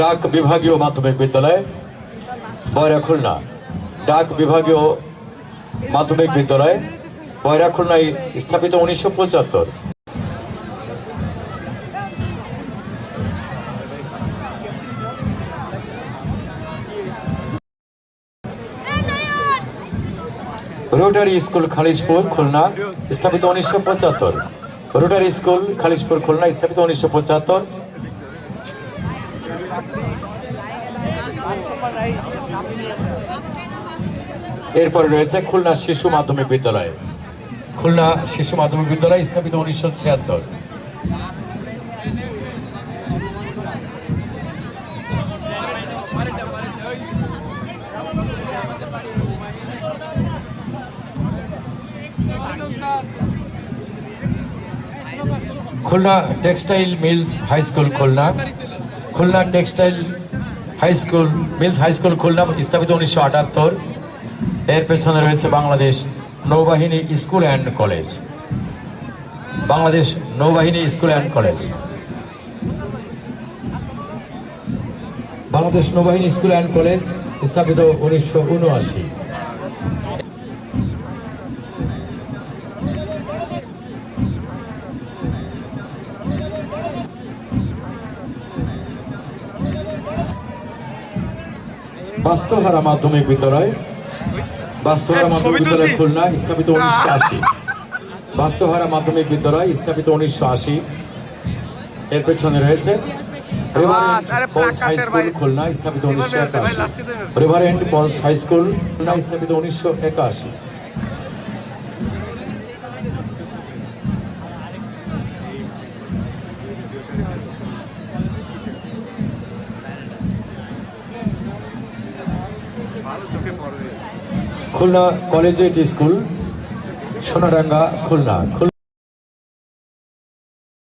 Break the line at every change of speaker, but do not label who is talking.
ডাক বিভাগীয় মাধ্যমিক বিদ্যালয়, বয়রা খুলনা। ডাক বিভাগীয় মাধ্যমিক বিদ্যালয়, বয়রা খুলনায় স্থাপিত উনিশশো পঁচাত্তর। রোটারি স্কুল খালিশপুর, খুলনা, স্থাপিত উনিশশো পঁচাত্তর। রোটারি স্কুল খালিশপুর, খুলনা, স্থাপিত উনিশশো পঁচাত্তর। এরপরে রয়েছে খুলনা শিশু মাধ্যমিক বিদ্যালয়। খুলনা শিশু মাধ্যমিক বিদ্যালয় স্থাপিত উনিশশো ছিয়াত্তর। Khulna textile mills high school Khulna. Khulna textile high school, mills high school Khulna স্থাপিত উনিশশো আটাত্তর। এর পেছনে রয়েছে বাংলাদেশ নৌবাহিনী স্কুল অ্যান্ড কলেজ। বাংলাদেশ নৌবাহিনী স্কুল অ্যান্ড কলেজ। বাংলাদেশ নৌবাহিনী স্কুল অ্যান্ড কলেজ স্থাপিত উনিশশো উনআশি। বাস্তহারা মাধ্যমিক বিদ্যালয়। বাস্তহারা মাধ্যমিক বিদ্যালয় খুলনা স্থাপিত উনিশশো আশি। বাস্তহারা মাধ্যমিক বিদ্যালয় স্থাপিত উনিশশো আশি। এর পেছনে রয়েছে পলস হাই স্কুল খুলনা স্থাপিত উনিশশো একাশি। Reverend Paul's high school Khulna স্থাপিত উনিশশো একাশি। Khulna collegiate school Sonadanga Khulna